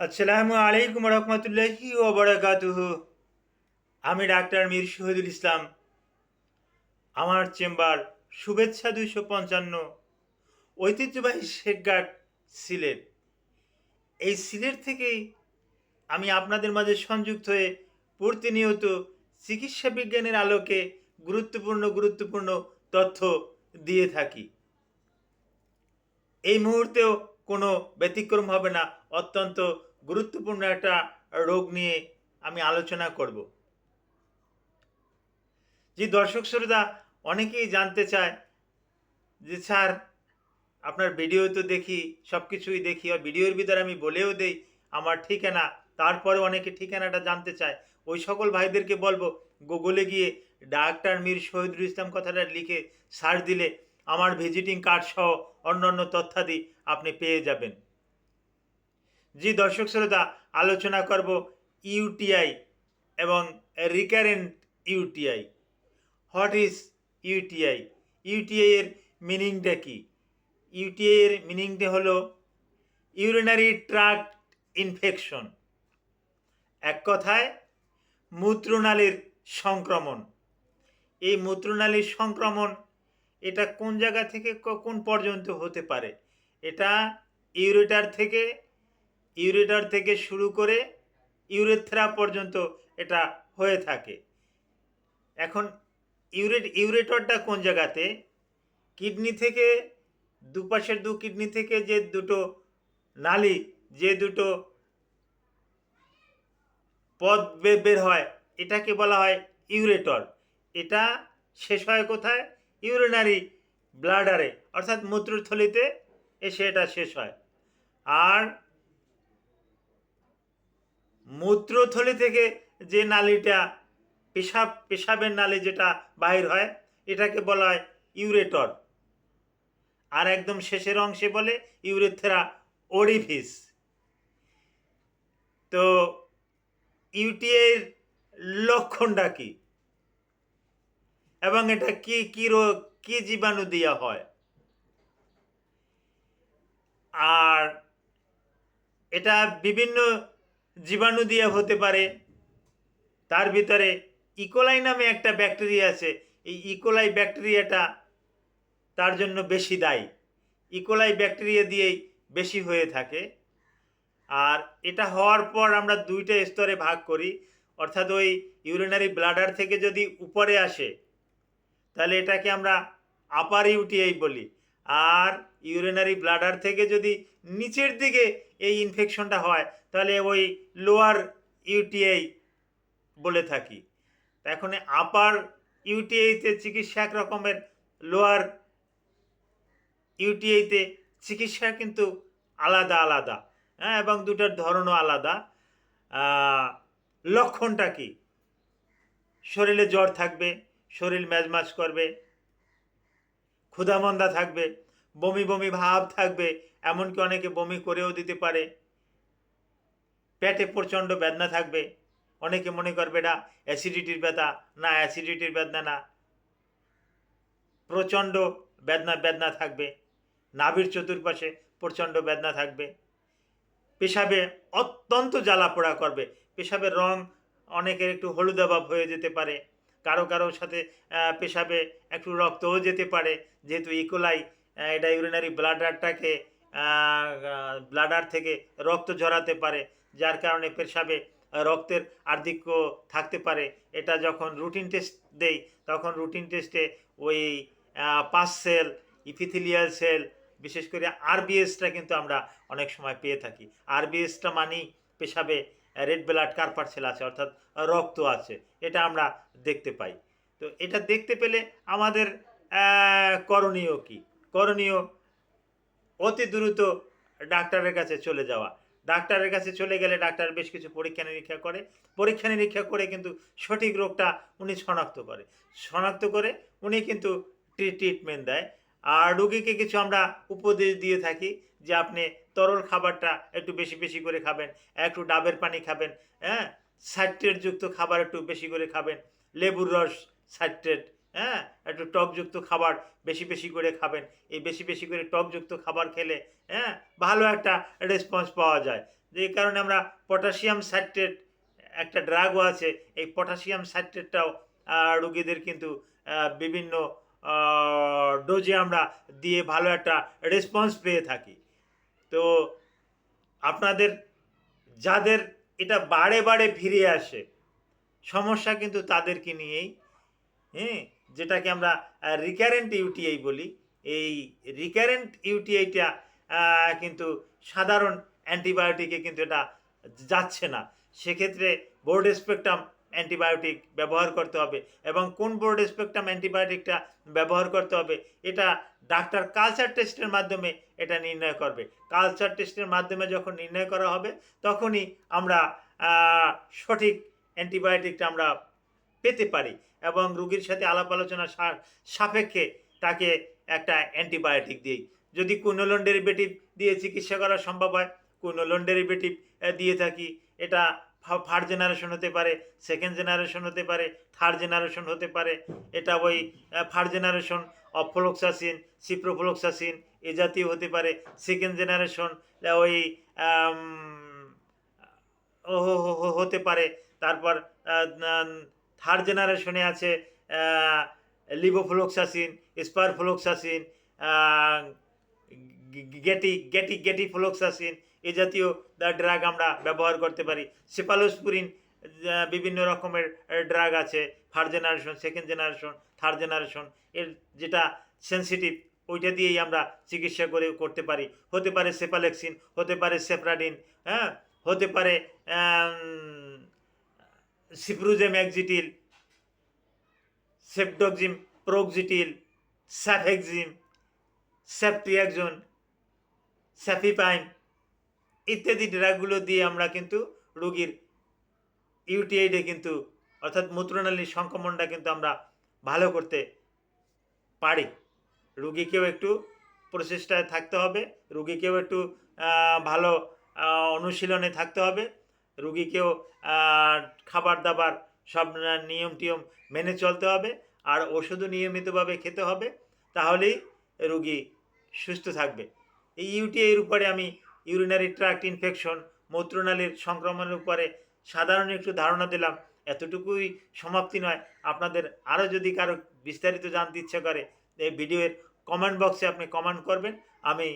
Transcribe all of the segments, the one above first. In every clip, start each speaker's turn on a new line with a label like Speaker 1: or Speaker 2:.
Speaker 1: আসসালামু আলাইকুম রহমতুল্লাহি ও বরাকাতুহু। আমি ডাক্তার মীর শহীদুল ইসলাম। আমার চেম্বার শুভেচ্ছা দুইশো পঞ্চান্ন। ঐতিহ্যবাহী শেখঘাট সিলেট। এই সিলেট থেকেই আমি আপনাদের মাঝে সংযুক্ত হয়ে প্রতিনিয়ত চিকিৎসা বিজ্ঞানের আলোকে গুরুত্বপূর্ণ গুরুত্বপূর্ণ তথ্য দিয়ে থাকি। এই মুহূর্তেও কোনো ব্যতিক্রম হবে না, অত্যন্ত গুরুত্বপূর্ণ একটা রোগ নিয়ে আমি আলোচনা করব। যে দর্শক শ্রোতা, অনেকেই জানতে চায় যে, স্যার, আপনার ভিডিও তো দেখি সব কিছুই দেখি, আর ভিডিওর ভিতরে আমি বলেও দেই, আমার ঠিকানা তারপরে অনেকে ঠিকানাটা জানতে চায়। ওই সকল ভাইদেরকে বলব, গুগলে গিয়ে ডাক্তার মীর শহীদুল ইসলাম কথাটা লিখে সার্চ দিলে আমার ভিজিটিং কার্ড সহ অন্যান্য তথ্যাদি আপনি পেয়ে যাবেন। জি দর্শক শ্রোতা, আলোচনা করব ইউটিআই এবং recurrent UTI what is UTI UTI এর মিনিংটা কি? ইউটিআই এর মিনিংটা হলো ইউরিনারি ট্রাক্ট ইনফেকশন এক কথায়, মূত্রনালীর সংক্রমণ। এই মূত্রনালীর সংক্রমণ এটা কোন জায়গা থেকে কোন পর্যন্ত হতে পারে? এটা ইউরেটার থেকে ইউরেটার থেকে শুরু করে ইউরেথ্রা পর্যন্ত এটা হয়ে থাকে। এখন ইউরেট ইউরেটরটা কোন জায়গাতে? কিডনি থেকে, দুপাশের দু কিডনি থেকে যে দুটো নালি, যে দুটো পদ বের হয়, এটাকে বলা হয় ইউরেটর। এটা শেষ হয় কোথায়? ইউরিনারি ব্লাডারে অর্থাৎ মূত্রথলিতে এসে এটা শেষ হয়। আর মূত্রথলি থেকে যে নালীটা, পেশাব, পেশাবের নালী যেটা বাহির হয়, এটাকে বলা হয় ইউরেটর আর একদম শেষের অংশে বলে ইউরেথেরা ওরিফিস তো ইউটিএর লক্ষণটা কি? এবং এটা কি কি রোগ কি জীবাণু দিয়া হয়? আর এটা বিভিন্ন জীবাণু দিয়ে হতে পারে। তার ভিতরে ইকোলাই নামে একটা ব্যাকটেরিয়া আছে। এই ইকোলাই ব্যাকটেরিয়াটা তার জন্য বেশি দায়ী। ইকোলাই ব্যাকটেরিয়া দিয়েই বেশি হয়ে থাকে। আর এটা হওয়ার পর আমরা দুইটা স্তরে ভাগ করি। অর্থাৎ ওই ইউরিনারি ব্লাডার থেকে যদি উপরে আসে তাহলে এটাকে আমরা আপার ইউটিআই বলি। আর ইউরিনারি ব্লাডার থেকে যদি নিচের দিকে এই ইনফেকশনটা হয়, তাহলে ওই লোয়ার ইউটিআই বলে থাকি। এখন আপার ইউটিআইতে চিকিৎসা এক রকমের লোয়ার ইউটিআইতে চিকিৎসা কিন্তু আলাদা আলাদা হ্যাঁ এবং দুটার ধরনও আলাদা। লক্ষণটা কি? শরীরে জ্বর থাকবে শরীর ম্যাজমাজ করবে, ক্ষুধামন্দা থাকবে, বমি বমি ভাব থাকবে, এমনকি অনেকে বমি করেও দিতে পারে। পেটে প্রচণ্ড বেদনা থাকবে, অনেকে মনে করবে এটা অ্যাসিডিটির ব্যথা, না অ্যাসিডিটির বেদনা না। প্রচণ্ড বেদনা বেদনা থাকবে, নাভির চতুর্পাশে প্রচণ্ড বেদনা থাকবে। পেশাবে অত্যন্ত জ্বালা পোড়া করবে, পেশাবের রং অনেকের একটু হলুদাভাব হয়ে যেতে পারে। কারও কারোর সাথে পেশাবে একটু রক্তও যেতে পারে। যেহেতু ইকোলাই এটা ইউরিনারি ব্লাডারটাকে ব্লাডার থেকে রক্ত ঝরাতে পারে, যার কারণে পেশাবে রক্তের আর্ধিক্য থাকতে পারে। এটা যখন রুটিন টেস্ট দেই, তখন রুটিন টেস্টে ওই পাস সেল ইপিথিলিয়াল সেল বিশেষ করে আরবিএসটা কিন্তু আমরা অনেক সময় পেয়ে থাকি। আরবিএসটা মানেই পেশাবে রেড ব্লাড কার্পার সেল আছে, অর্থাৎ রক্ত আছে, এটা আমরা দেখতে পাই। তো এটা দেখতে পেলে আমাদের করণীয় কি? করণীয় অতি দ্রুত ডাক্তারের কাছে চলে যাওয়া। ডাক্তারের কাছে চলে গেলে ডাক্তার বেশ কিছু পরীক্ষা নিরীক্ষা করে। পরীক্ষা নিরীক্ষা করে কিন্তু সঠিক রোগটা উনি শনাক্ত করে। শনাক্ত করে উনি কিন্তু ট্রিটমেন্ট দেয়। আর রুগীকে কিছু আমরা উপদেশ দিয়ে থাকি। যে আপনি তরল খাবারটা একটু বেশি বেশি করে খাবেন, একটু ডাবের পানি খাবেন হ্যাঁ? সাইট্রেট যুক্ত খাবার একটু বেশি করে খাবেন, লেবুর রস সাইট্রেট হ্যাঁ? একটু টকযুক্ত খাবার বেশি বেশি করে খাবেন, এই বেশি বেশি করে টকযুক্ত খাবার খেলে হ্যাঁ? ভালো একটা রেসপন্স পাওয়া যায়। যে কারণে আমরা পটাশিয়াম সাইট্রেট, একটা ড্রাগও আছে, এই পটাশিয়াম সাইট্রেটটাও রোগীদের কিন্তু বিভিন্ন ডোজে আমরা দিয়ে ভালো একটা রেসপন্স পেয়ে থাকি। তো আপনাদের, যাদের এটা বারে বারে ফিরে আসে, সমস্যা কিন্তু তাদেরকে নিয়েই হ্যাঁ? যেটাকে আমরা রিকারেন্ট ইউটিআই বলি। এই রিকারেন্ট ইউটিআইটা কিন্তু সাধারণ অ্যান্টিবায়োটিকে কিন্তু এটা যাচ্ছে না। সেক্ষেত্রে বোর্ড স্পেকট্রাম অ্যান্টিবায়োটিক ব্যবহার করতে হবে এবং কোন বোর্ড স্পেকট্রাম অ্যান্টিবায়োটিকটা ব্যবহার করতে হবে, এটা ডাক্তার কালচার টেস্টের মাধ্যমে এটা নির্ণয় করবে। কালচার টেস্টের মাধ্যমে যখন নির্ণয় করা হবে, তখনই আমরা সঠিক অ্যান্টিবায়োটিকটা আমরা পেতে পারি এবং রুগীর সাথে আলাপ আলোচনা সাপেক্ষে তাকে একটা অ্যান্টিবায়োটিক দিই। যদি কুইনোলন ডেরিভেটিভ দিয়ে চিকিৎসা করা সম্ভব হয়, কুইনোলন ডেরিভেটিভ দিয়ে থাকি, এটা ফার্স্ট জেনারেশন হতে পারে সেকেন্ড জেনারেশন হতে পারে থার্ড জেনারেশন হতে পারে। এটা ওই ফার্স্ট জেনারেশন অফ্লোক্সাসিন, সিপ্রোফ্লোক্সাসিন, এ জাতীয় হতে পারে। সেকেন্ড জেনারেশন ওই হতে পারে। তারপর থার্ড জেনারেশনে আছে levofloxacin sparfloxacin Getty Getty gatifloxacin এ জাতীয় ড্রাগ আমরা ব্যবহার করতে পারি। সেপালোসপুরিন বিভিন্ন রকমের ড্রাগ আছে। First generation second generation third generation এর যেটা সেন্সিটিভ ওইটা দিয়েই আমরা চিকিৎসা করে করতে পারি। হতে পারে সেপালেক্সিন হতে পারে সেফরাডিন হ্যাঁ? হতে পারে সিপ্রুজেম একজিটিল সেপডক্সিম প্রোক্সিটিল স্যাফেক্সিম স্যাপটিয়াকজন স্যাফিপাইন ইত্যাদি ড্রাগগুলো দিয়ে আমরা কিন্তু রোগীর ইউটিআইডে কিন্তু, অর্থাৎ মূত্রনালীর সংক্রমণটা কিন্তু আমরা ভালো করতে পারি। রুগীকেও একটু প্রচেষ্টায় থাকতে হবে, রুগীকেও একটু ভালো অনুশীলনে থাকতে হবে, রুগীকেও খাবার দাবার সব নিয়ম টিয়ম মেনে চলতে হবে, আর ওষুধও নিয়মিতভাবে খেতে হবে, তাহলেই রুগী সুস্থ থাকবে। এই ইউটিআইয়ের উপরে আমি ইউরিনারি ট্র্যাক্ট ইনফেকশন মূত্রনালীর সংক্রমণের উপরে সাধারণ একটু ধারণা দিলাম। এতটুকুই সমাপ্তি নয়। আপনাদের আরও যদি কারও বিস্তারিত জানতে ইচ্ছে করে, এই ভিডিওর কমেন্ট বক্সে আপনি কমেন্ট করবেন। আমি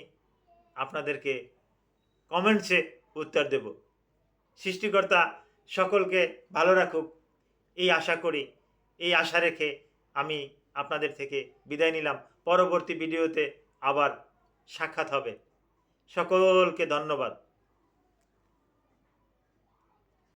Speaker 1: আপনাদেরকে কমেন্টসে উত্তর দেব। সৃষ্টিকর্তা সকলকে ভালো রাখুক। এই আশা করি, এই আশা রেখে আমি আপনাদের থেকে বিদায় নিলাম। পরবর্তী ভিডিওতে আবার সাক্ষাৎ হবে। সকলকে ধন্যবাদ।